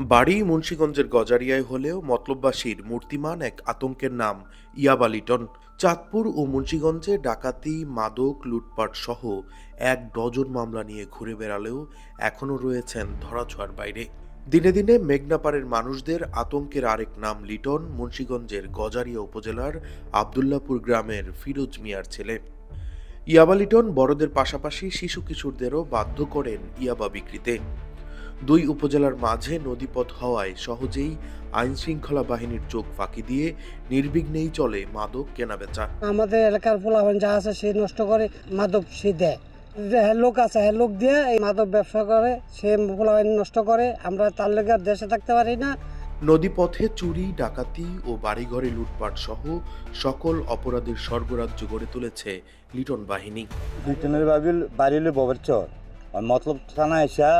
বাড়ি মুন্সীগঞ্জের গজারিয়ায় হলেও মতলববাসীর মূর্তিমান এক আতঙ্কের নাম ইয়াবালিটন। চাঁদপুর ও মুন্সীগঞ্জে ডাকাতি, মাদক, লুটপাট সহ এক ডজন মামলা নিয়ে ঘুরে বেড়ালেও এখনও রয়েছেন ধরাছোঁয়ার বাইরে। দিনে দিনে মেঘনাপাড়ের মানুষদের আতঙ্কের আরেক নাম লিটন, মুন্সীগঞ্জের গজারিয়া উপজেলার আবদুল্লাপুর গ্রামের ফিরোজ মিয়ার ছেলে। ইয়াবা লিটন বড়দের পাশাপাশি শিশু কিশোরদেরও বাধ্য করেন ইয়াবা বিক্রিতে। দুই উপজেলার মাঝে নদীপথ হওয়ায় সহজেই আইন শৃঙ্খলা বাহিনীর চোখ ফাঁকি দিয়ে নির্বিঘ্নেই চলে মাদক কেনাবেচা। আমাদের এলাকার পোলাপান যা আছে সে নষ্ট করে মাদক সে দেয়। যে লোক আছে হ্যাঁ লোক দিয়ে এই মাদক ব্যবসা করে সে পোলাপান নষ্ট করে আমরা তার লেগে আর দেশে থাকতে পারি না। নদীপথে চুরি ডাকাতি ও বাড়িঘরে লুটপাট সহ সকল অপরাধের স্বর্গরাজ্য গড়ে তুলেছে লিটন বাহিনী। ব্রিটেনের বাবিল বাড়িলে ববের চর আর মতলব থানা এসা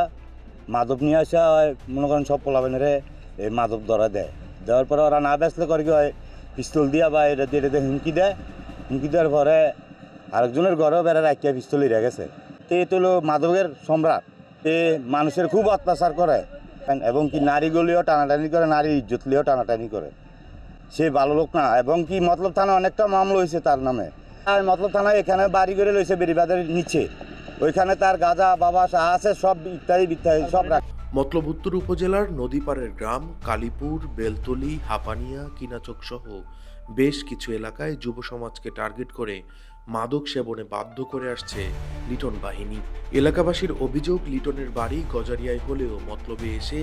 মাদক নিয়ে আসা হয়, মনে করেন সব পোলাবেনেরে এই মাদক ধরা দেয়। দেওয়ার পরে ওরা না বেসলে করে কি হয়, পিস্তল দিয়া বা এটা দিয়ে, এটা হুমকি দেয়। হুমকি দেওয়ার পরে আরেকজনের ঘরেও বেড়া রাখিয়া পিস্তল ইরে গেছে। তে তো হলো সম্রাট। তে মানুষের খুব অত্যাচার করে। এবং কি নারীগুলিও টানাটানি করে, নারী ইজ্জত লিও টানাটানি করে। সে ভালো লোক না। এবং কি মতলব থানা অনেকটা মামলা হয়েছে তার নামে। আর মতলব থানা এখানে বাড়ি করে লইছে বেরিবাদের নিচে। ওইখানে তার গাঁজা বাবা আছে সব ইত্যাদি ইত্যাদি সব মতলব উত্তর উপজেলার নদীপাড়ের গ্রাম, কালীপুর, বেলতলি, হাপানিয়া, কিনাচক সহ বেশ কিছু এলাকায় যুব সমাজকে টার্গেট করে মাদক সেবনে বাধ্য করে আসছে লিটন বাহিনী। এলাকাবাসীর অভিযোগ, লিটনের বাড়ি গজারিয়ায় হলেও মতলবে এসে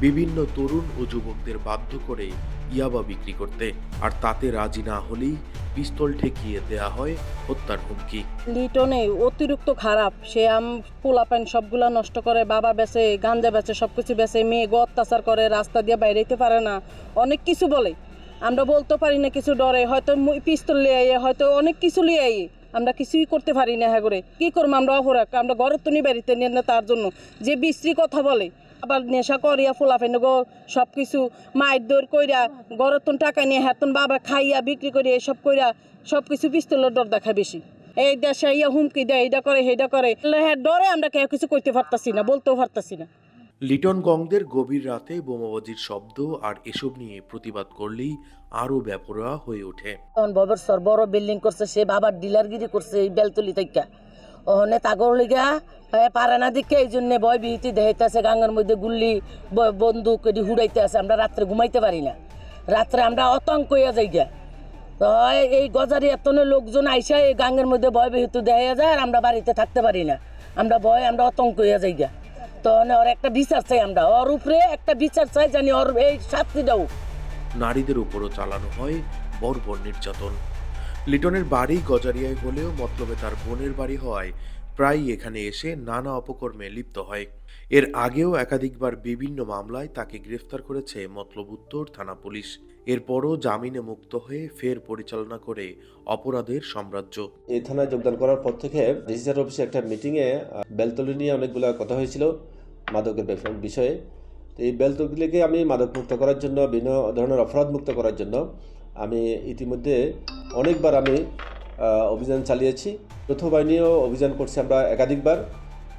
বিভিন্ন তরুণ ও যুবকদের বাধ্য করে ইয়াবা বিক্রি করতে। আর তাতে রাজি না হলেই পিস্তল ঠেকিয়ে দেয়া হয় হত্যার হুমকি। লিটনে অতিরিক্ত খারাপ। সে আম পোলাপান সবগুলা নষ্ট করে, বাবা বেচে গাঞ্জা বেচে সব কিছু বেচে, মেয়ে গো অত্যাচার করে, রাস্তা দিয়ে বাইরেতে পারে না। অনেক কিছু বলে। আমরা বলতে পারি না কিছু ডরে, হয়তো পিস্তল লিয়ে আইয়ে, হয়তো অনেক কিছু লিয়ে আইয়ে। আমরা কিছুই করতে পারি না হ্যাঁ করে কি করব আমরা অপরাধ? আমরা ঘরের তো নি বাড়িতে নিয়ে না তার জন্য। যে বিশ্রী কথা বলে আবার নেশা করিয়া ফুলাফেন গো সব কিছু মায়ের দৌড় কইরা তো টাকা নিয়ে হ্যাতন বাবা খাইয়া বিক্রি করিয়া এসব কইরা সব কিছু পিস্তলের ডর দেখা বেশি। এই দেশে ইয়া হুমকি দেয় এটা করে সেইটা করে। হ্যাঁ ডরে আমরা কেউ কিছু করতে পারতাছি না বলতেও পারতাছি না। লিটন গংদের গভীর রাতে বোমাবাজির শব্দ আর এসব নিয়ে প্রতিবাদ করলেই আরও ব্যাপরা হয়ে ওঠে। তখন ববর সর বড় বিল্ডিং করছে সে বাবার ডিলারগিরি করছে এই বেলতলি থেকে। ওখানে তাগর লিগা পারে না দিকে এই জন্য বয় বিহিতি দেখাইতেছে, গাঙ্গার মধ্যে গুল্লি বন্দুক এটি হুড়াইতে আছে, আমরা রাত্রে ঘুমাইতে পারি না। রাত্রে আমরা অতঙ্ক হইয়া যাই গা তো এই- গজারি এতনে লোকজন আইসা এই গাঙ্গের মধ্যে ভয় বিহিত দেখা যায় আর আমরা বাড়িতে থাকতে পারি না। আমরা ভয় আমরা অতঙ্ক হইয়া যাই গা তো ওর একটা বিচার চাই আমরা। ওর উপরে একটা বিচার চাই জানি ওর এই শাস্তিটাও। নারীদের উপরও চালানো হয় বর্বর নির্যাতন। লিটনের বাড়ি গজারিয়ায় হলেও মতলবে তার বোনের বাড়ি হওয়ায় প্রায়ই এখানে এসে নানা অপকর্মে লিপ্ত হয়। এর আগেও একাধিকবার বিভিন্ন মামলায় তাকে গ্রেফতার করেছে মতলব উত্তর থানা পুলিশ। এরপরও জামিনে মুক্ত হয়ে ফের পরিচালনা করে অপরাধের সাম্রাজ্য। এই থানায় যোগদান করার পর থেকে রেজিস্ট্রার অফিসে একটা মিটিংয়ে বেলতলি নিয়ে অনেকগুলো কথা হয়েছিল মাদকের বিষয়ে। এই বেলতলিকে আমি মাদক মুক্ত করার জন্য, বিভিন্ন ধরনের অপরাধ মুক্ত করার জন্য আমি ইতিমধ্যে অনেকবার আমি অভিযান চালিয়েছি। যৌথ বাহিনীও অভিযান করছি আমরা একাধিকবার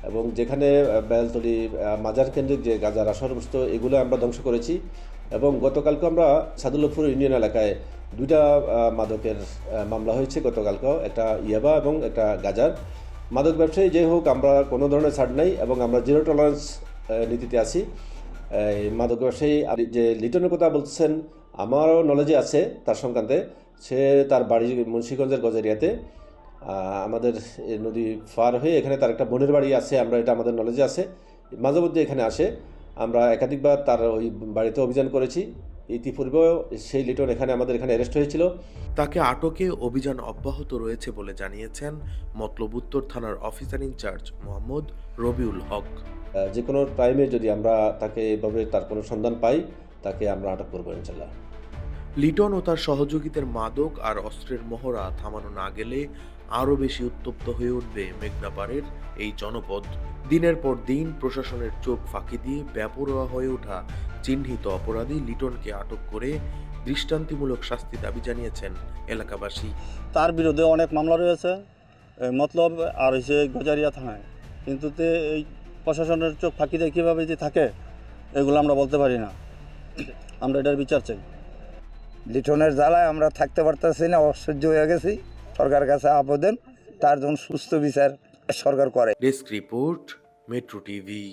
এবং যেখানে বেলতলি মাজার কেন্দ্রিক যে গাজার আসরগ্রস্ত এগুলো আমরা ধ্বংস করেছি এবং গতকালকে আমরা সাদুল্লপুর ইউনিয়ন এলাকায় দুইটা মাদকের মামলা হয়েছে গতকালকেও, একটা ইয়াবা এবং একটা গাজার। মাদক ব্যবসায়ী যে হোক, আমরা কোনো ধরনের ছাড় নাই এবং আমরা জিরো টলারেন্স নীতিতে আছি। মাদক ব্যবসায়ী যে লিটনের কথা বলছেন আমারও নলেজে আছে তার সংক্রান্তে। সে তার বাড়ি মুন্সীগঞ্জের গজারিয়াতে। আমাদের নদী পার হয়ে এখানে তার একটা বোনের বাড়ি আছে আমরা এটা আমাদের নলেজে আছে। মাঝে মধ্যে এখানে আসে। আমরা একাধিকবার তার ওই বাড়িতে অভিযান করেছি। ইতিপূর্বেও সেই লিটন এখানে আমাদের এখানে অ্যারেস্ট হয়েছিল। তাকে আটকে অভিযান অব্যাহত রয়েছে বলে জানিয়েছেন মতলব উত্তর থানার officer in charge Mohammad Rabiul Haque. যে কোনো টাইমে যদি আমরা তাকে এভাবে তার কোনো সন্ধান পাই তাকে আমরা আটক করব ইনশাল্লাহ লিটন ও তার সহযোগীদের মাদক আর অস্ত্রের মহড়া থামানো না গেলে আরও বেশি উত্তপ্ত হয়ে উঠবে মেঘনাপাড়ের এই জনপদ। দিনের পর দিন প্রশাসনের চোখ ফাঁকি দিয়ে ব্যাপরোয়া হয়ে ওঠা চিহ্নিত অপরাধী লিটনকে আটক করে দৃষ্টান্তিমূলক শাস্তি দাবি জানিয়েছেন এলাকাবাসী। তার বিরুদ্ধে অনেক মামলা রয়েছে মতলব আর হচ্ছে গজারিয়া থানায়। কিন্তু এই প্রশাসনের চোখ ফাঁকি দিয়ে কীভাবে যে থাকে, এগুলো আমরা বলতে পারি না। আমরা এটার বিচার চাই। লিটনের জ্বালায় আমরা থাকতে পারতেছি না, অসহ্য হয়ে গেছি। সরকার কাছে আবেদন, তার জন্য সুস্থ বিচার সরকার করে। Desk report, metro TV.